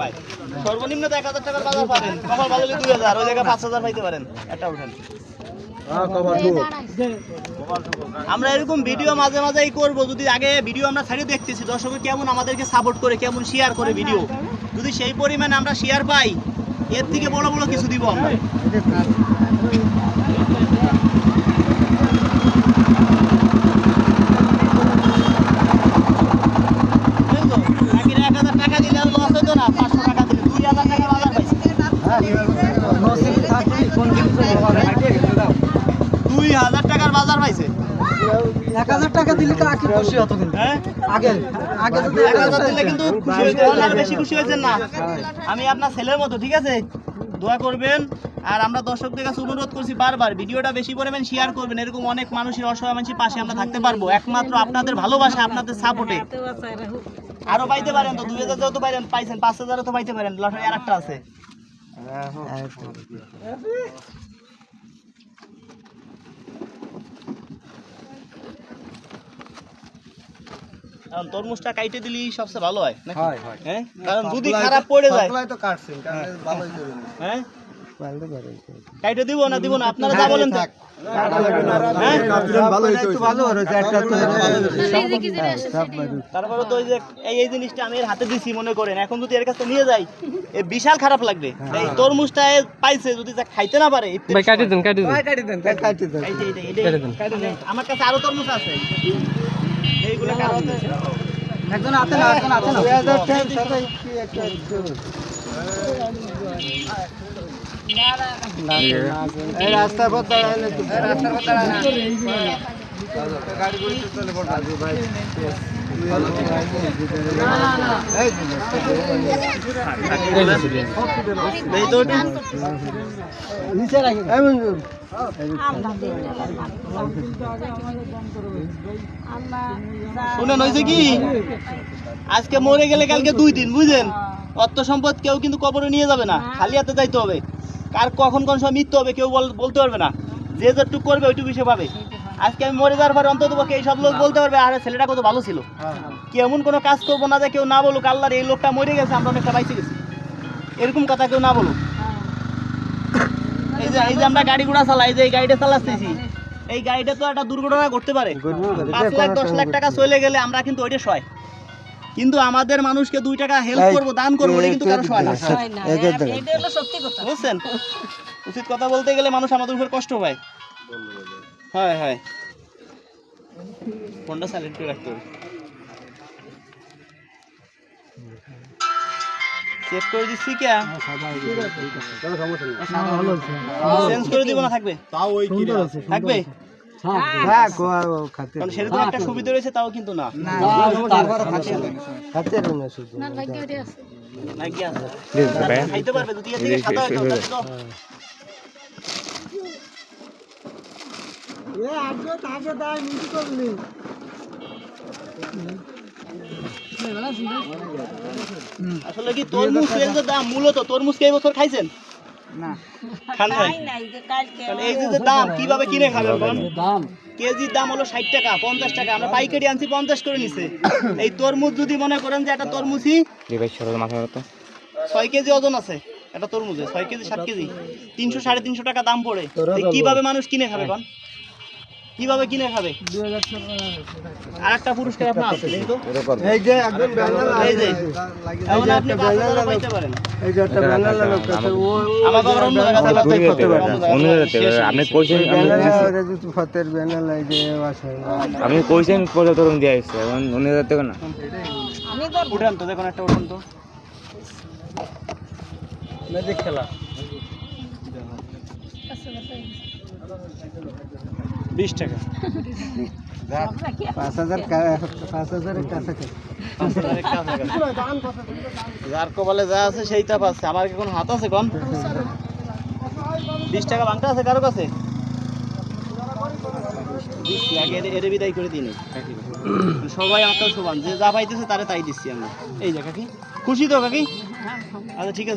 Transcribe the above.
পায় সর্বনিম্ন তো এক হাজার টাকার বাজার পাবেন। কপাল ভালো হলে দুই হাজার ওই জায়গায় পাঁচ হাজার পাইতে পারেন। একটা উঠেন। আমরা এরকম ভিডিও মাঝে মাঝেই করব। যদি আগে ভিডিও আমরা ছাড়িয়ে দেখতেছি দর্শক কেমন আমাদেরকে সাপোর্ট করে কেমন শেয়ার করে ভিডিও যদি সেই পরিমাণে আমরা শেয়ার পাই এর থেকে বড় বড় কিছু দিব আমরা। দুই হাজার টাকার বাজার পাইছে। এক হাজার টাকা দিলে তো আখি খুশি হতো কিন্তু। হ্যাঁ? আগে আগে যদি এক হাজার দিলে কিন্তু খুশি হয়েছে বেশি খুশি হয়েছেন না। আমি আপনার ছেলের মতো ঠিক আছে? দোয়া করবেন। আর আমরা দর্শকদের কাছে অনুরোধ করছি বারবার ভিডিওটা বেশি পরিমাণ শেয়ার করবেন। এরকম অনেক মানুষের অসহায় মানুষের পাশে আমরা থাকতে পারব। একমাত্র আপনাদের ভালোবাসা আপনাদের সাপোর্টে আরও পাইতে পারেন তো দুই হাজার তো পাইছেন পাঁচ হাজারও তো পাইতে পারেন। লটারি আর একটা আছে। কারণ তরমুজটা কাইটে দিলি সবচেয়ে ভালো হয়? হয়, কারণ যদি খারাপ পড়ে যায় তো করে হ্যাঁ? কাইটে দিব না দিব না আপনারা যা বলেন তো। হ্যাঁ? তারপরে তো যে এই এই জিনিসটা আমি হাতে দিছি মনে করেন। এখন যদি এর কাছে নিয়ে যাই এ বিশাল খারাপ লাগবে। এই তরমুজটা পাইছে যদি যা খাইতে না পারে ভাই কাটি দেন কাটি দেন। কাটি দেন কাটি দেন। এই যে, এই যে, এই যে, কেটে দেন। কেটে দেন। আমার কাছে আরও তরমুজ আছে। এইগুলো একজন না একজন না? রাস্তার এমন শুনেন, হয়েছে কি? আজকে মরে গেলে কালকে দুই দিন, বুঝলেন? অর্থ সম্পদ কেউ কিন্তু কবরে নিয়ে যাবে না, খালি হাতে যাইতে হবে। কার কখন কোন সময় মৃত্যু হবে কেউ বলতে পারবে না। যে যতটুকু করবে ওইটুকু সে পাবে। আজকে আমি মরে যাওয়ার পরে অন্তত পক্ষে এই সব লোক বলতে পারবে আরে ছেলেটা কত ভালো ছিল। কি এমন কোনো কাজ করব না যে কেউ না বলুক আল্লাহর এই লোকটা মরে গেছে আমরা অনেকটা বাইসে গেছি। এরকম কথা কেউ না বলুক। এই যে এই যে আমরা গাড়ি ঘোড়া চালাই যে এই গাড়িটা চালাচ্ছি এই গাড়িটা তো একটা দুর্ঘটনা ঘটতে পারে। পাঁচ লাখ দশ লাখ টাকা চলে গেলে আমরা কিন্তু ওইটা সয়। কিন্তু আমাদের মানুষকে দুই টাকা হেল্প করব দান করব কিন্তু কারও সয় না। বুঝছেন? উচিত কথা বলতে গেলে মানুষ আমাদের উপর কষ্ট পায়। হয় হয়। ফোনটা সাইলেন্ট করে রাখতে হবে। চেক করে দিচ্ছি কে চেঞ্জ করে দিব না থাকবে? থাকবে? কারণ সেরকম একটা সুবিধা রয়েছে তাও কিন্তু না। খাইতে পারবে দুটি থেকে সাদা যাবে তো। আসলে কি তরমুজ দাম মূলত তরমুজ কি এই বছর খাইছেন? না। খান নাই এই যে যে দাম কীভাবে কিনে খাবেন বল? কেজির দাম। হলো ষাট টাকা পঞ্চাশ টাকা। আমরা পাইকারি আনছি পঞ্চাশ করে নিছে। এই তরমুজ যদি মনে করেন যে একটা তরমুজই ছয় কেজি ওজন আছে একটা তরমুজে ছয় কেজি সাত কেজি। তিনশো সাড়ে তিনশো টাকা দাম পড়ে। তো কীভাবে মানুষ কিনে খাবে কন কীভাবে কিনে খাবে? আর একটা পুরস্কার আপনার আছে দেখো এই যে একজন ব্যানার এই যে। আপনি পাইতে পারেন। এই যে একটা ব্যানার ও আমাকে আবার অন্য জায়গা থেকে করতে করতে পারে। পারেন আপনি কইছেন ব্যানার ফতের ব্যানার লাগে আছে আপনি কইছেন কত তরুণ দিয়ে আসছে এখন উনি হাজার টাকা না উঠান তো দেখুন একটা উঠান তো। ম্যাজিক খেলা। বিশ টাকা। পাঁচ হাজার পাঁচ হাজারের কাছাকাছি। যার কপালে যা আছে সেইটা পাচ্ছে আমার কি কোনো হাত আছে কম বিশ টাকা বাংটা আছে কারও কাছে? বিদায় করে সবাই আমার সমান। যে যা পাইতেছে তারে তাই দিচ্ছি আমরা। এই যে কাকি। খুশি তো কাকি? আচ্ছা ঠিক আছে।